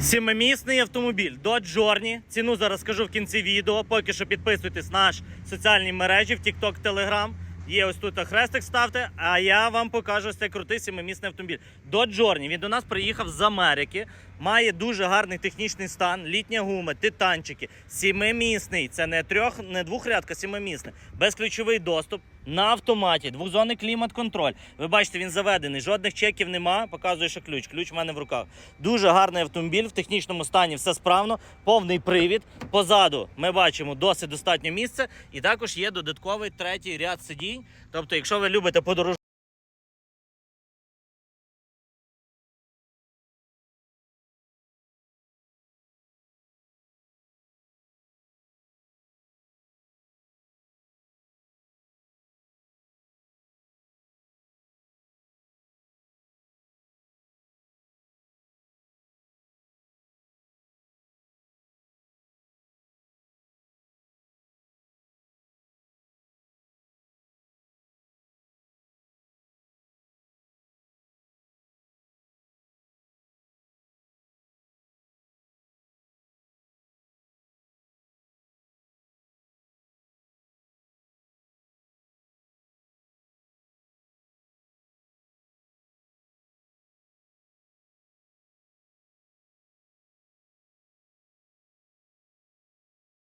Сімимісний автомобіль Dodge Journey. Ціну зараз скажу в кінці відео. Поки що підписуйтесь на наш соціальні мережі в TikTok, Telegram. Є ось тут хрестик ставте, а я вам покажу ось цей крутий сімимісний автомобіль. Dodge Journey. Він до нас приїхав з Америки. Має дуже гарний технічний стан, літня гума, титанчики, сімимісний. Це не трьох, не двохрядка, сімимісний. Безключовий доступ на автоматі, двохзонний клімат-контроль. Ви бачите, він заведений, жодних чеків нема. Показує, що ключ. Ключ в мене в руках. Дуже гарний автомобіль, в технічному стані все справно, повний привід. Позаду ми бачимо досить достатньо місця, і також є додатковий третій ряд сидінь. Тобто, якщо ви любите подорожувати,